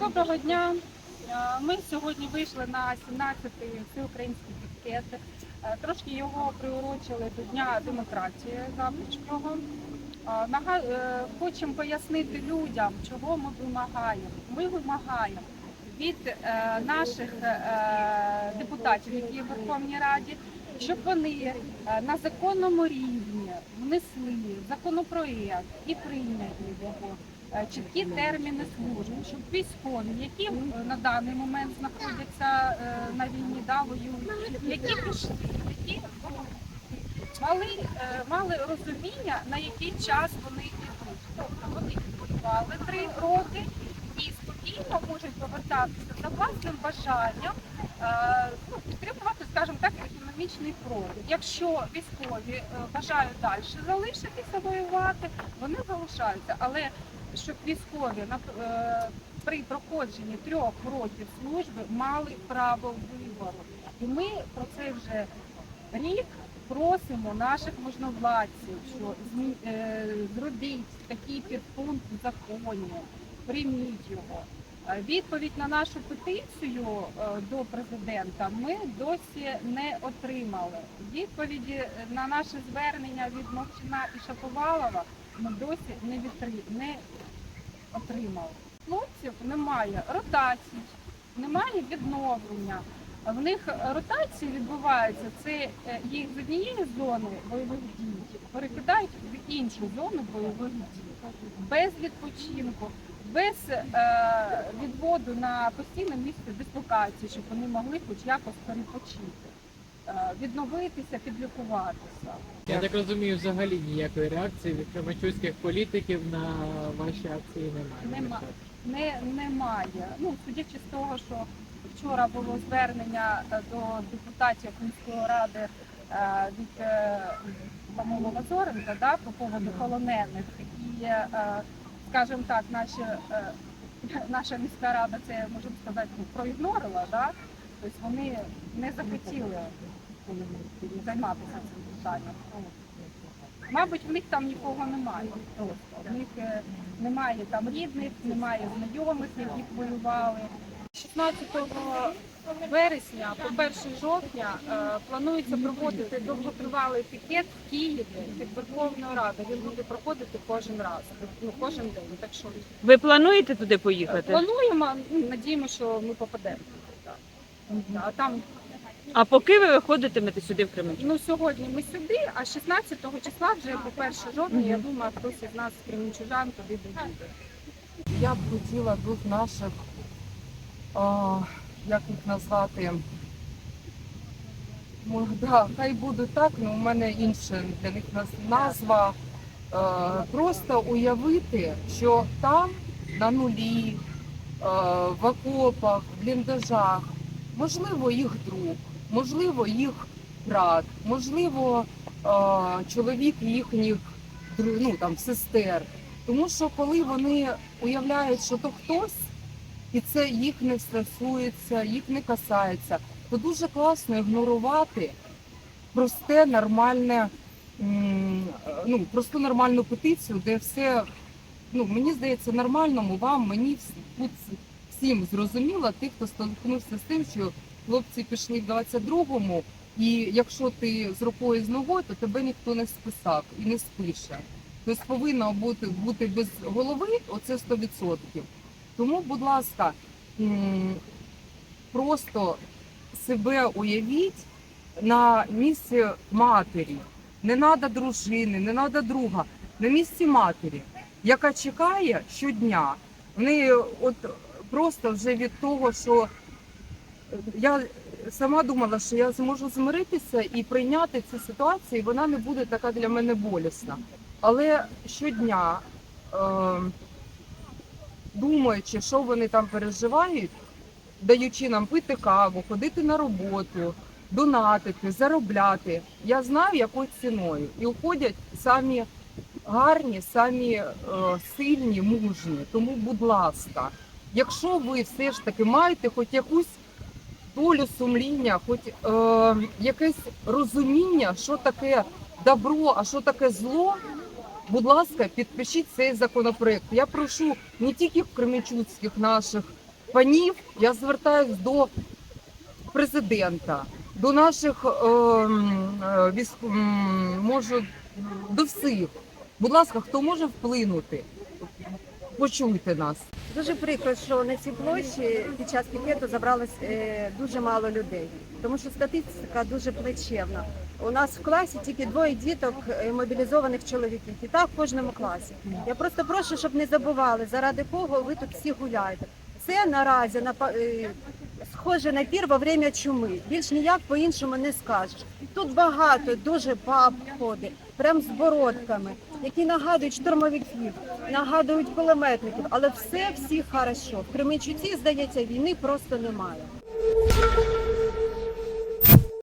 Доброго дня. Е, Ми сьогодні вийшли на 17-й всеукраїнський пікет. Е, Трошки його приурочили до Дня демократії завтрашнього. Е, Хочемо пояснити людям, чого ми вимагаємо. Ми вимагаємо від наших депутатів, які є в Верховній Раді, щоб вони на законному рівні внесли законопроєкт і прийняли його чіткі терміни служби, щоб військові, які е, на даний момент знаходяться е, на війні, да, воюють, які прийшли, які мали, е, мали розуміння, на який час вони йдуть. Тобто вони воювали три роки спокійно можуть повертатися за власним бажанням, е, ну, підтримувати, скажімо так, економічний фронт. Якщо військові е, бажають далі залишитися воювати, вони залишаються. Але щоб військові е, при проходженні трьох років служби мали право вибору. І ми про це вже рік просимо наших можновладців, що зробіть такий підпункт в законі, прийміть його. Е, Відповідь на нашу петицію е, до президента ми досі не отримали. Відповіді на наше звернення від Мовчина і Шаповалова ми досі не відтри- не отримали. Хлопців немає ротацій, немає відновлення. В них ротації відбуваються. Це е, їх з однієї зони бойових дій перекидають в іншу зону бойових дій без відпочинку, без е, відводу на постійне місце дислокації, щоб вони могли хоч якось перепочити, е, відновитися, підлікуватися. Я так розумію, взагалі ніякої реакції від кремачуських політиків на ваші акції немає. Нема. Не немає. Ну судячи з того, що вчора було звернення е, до депутатів міської ради е, від е, по-моєму, Лазоренка, да, по поводу полонених, і е, скажімо так, наші, е, наша міська рада це можемо сказати проігнорила, да? тобто вони не захотіли займатися цим питанням. Мабуть, в них там нікого немає. Просто в них е, немає там рідних, немає знайомих, яких воювали. 16 вересня по 1 жовтня е, планується проводити довготривалий пікет в Києві під Верховною Радою. Він буде проходити кожен раз, ну кожен день. Так що Ви плануєте туди поїхати? плануємо, ну, надіємося, що ми попадемо. Так. А там А поки ви виходитимете сюди в Кременчук? Ну сьогодні ми сюди, а 16 числа вже по 1 жовтня, я думаю, хтось із нас кремінчужан туди доїде. Я б хотіла тут наших, а, як їх назвати, ну, да, хай буде так, але у мене інша для них назва. Е, просто уявити, що там на нулі, е, в окопах, в бліндажах, можливо, їх друг, можливо, їх брат, можливо, е, чоловік їхніх ну, там, сестер. Тому що коли вони уявляють, що то хтось, і це їх не стосується, їх не касається, то дуже класно ігнорувати просте, нормальне, ну, просту нормальну петицію, де все, ну, мені здається, нормальному вам, мені тут всім зрозуміло, тих, хто столкнувся з тим, що хлопці пішли в 22-му, і якщо ти з рукою з ногою, то тебе ніхто не списав і не спише. Тобто повинно бути, бути без голови, оце 100%. Тому, будь ласка, просто себе уявіть на місці матері. Не треба дружини, не треба друга. На місці матері, яка чекає щодня. В неї от просто вже від того, що я сама думала, що я зможу змиритися і прийняти цю ситуацію, і вона не буде така для мене болісна. Але щодня, е, думаючи, що вони там переживають, даючи нам пити каву, ходити на роботу, донатити, заробляти, я знаю, якою ціною. І уходять самі гарні, самі е, сильні, мужні. Тому, будь ласка, якщо ви все ж таки маєте хоч якусь долю сумління, хоч е, якесь розуміння, що таке добро, а що таке зло, Будь ласка, підпишіть цей законопроект. Я прошу не тільки кремічуцьких наших панів, я звертаюсь до президента, до наших е, е, військ... можу до всіх. Будь ласка, хто може вплинути? Почуйте нас. Дуже прикро, що на цій площі під час пікету забралось е, дуже мало людей, тому що статистика дуже плачевна. У нас в класі тільки двоє діток е, мобілізованих чоловіків, і так в кожному класі. Я просто прошу, щоб не забували, заради кого ви тут всі гуляєте. Це наразі на е, схоже на пір во время чуми. Більш ніяк по-іншому не скажеш. Тут багато дуже баб ходить, прям з бородками, які нагадують штурмовиків, нагадують кулеметників, але все всі хорошо. В Кременчуці, здається, війни просто немає.